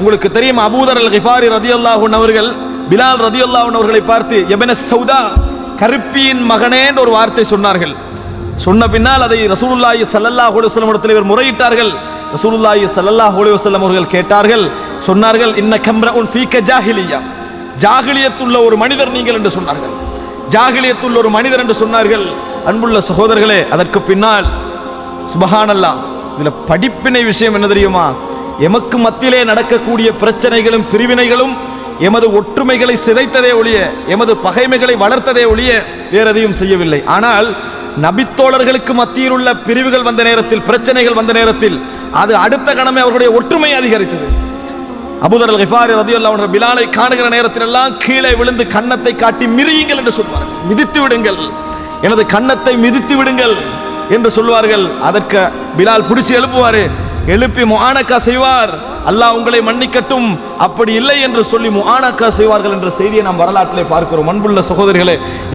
உங்களுக்கு தெரியும் அபூதர் அல் கிஃபாரி ரதியல்லாஹுன் அவர்கள் பிலால் ரதியல்லாஹுன் அவர்களை பார்த்து எபன சௌதா கருப்பியின் மகனே என்ற ஒரு வார்த்தை சொன்னார்கள். சொன்ன பின்னால் அதை ரசூலுல்லாஹி சல்லல்லாஹ் அலைஹி வஸல்லம் இடத்தில் இவர் முறையிட்டார்கள். ரசூலுல்லாஹி ஸல்லல்லாஹு அலைஹி வஸல்லம் அவர்கள் கேட்டார்கள் சொன்னார்கள் இன்ன கம்ரஉன் ஃபீக ஜாஹிலியா. ஜாகிலியத்துள்ள ஒரு மனிதர் நீங்கள் என்று சொன்னார்கள். ஜாகிலியத்துள்ள ஒரு மனிதர் என்று சொன்னார்கள். அன்புள்ள சகோதரர்களே அதற்கு பின்னால் சுபஹானல்லா இதில் படிப்பினை விஷயம் என்ன தெரியுமா? எமக்கு மத்தியிலே நடக்கக்கூடிய பிரச்சனைகளும் பிரிவினைகளும் எமது ஒற்றுமைகளை சிதைத்ததே ஒழிய எமது பகைமைகளை வளர்த்ததே ஒழிய வேற எதையும் செய்யவில்லை. ஆனால் நபித்தோழர்களுக்கு மத்தியில் உள்ள பிரிவுகள் வந்த நேரத்தில் பிரச்சனைகள் வந்த நேரத்தில் அது அடுத்த கணமே அவர்களுடைய ஒற்றுமை அதிகரித்தது. அபுதர் ஹிஃபாரி ரதியுல்லா ரதியுல்லாஹு பிலாலை காணுகிற நேரத்தில் எல்லாம் கீழே விழுந்து கன்னத்தை காட்டி மிரியுங்கள் என்று சொல்வார்கள். மிதித்து விடுங்கள். எனது கன்னத்தை மிதித்து விடுங்கள் என்று சொல்வார்கள். அதற்கு பிலால் பிடிச்சி எழுப்புவாரு. எழுப்பி முஆனக்கா செய்வார். அல்லாஹ் உங்களை மன்னிக்கட்டும். அப்படி இல்லை என்று சொல்லி முஆனக்கா செய்வார்கள் என்ற செய்தியை நாம் வரலாற்றிலே பார்க்கிறோம். அன்புள்ள சகோதரிகளே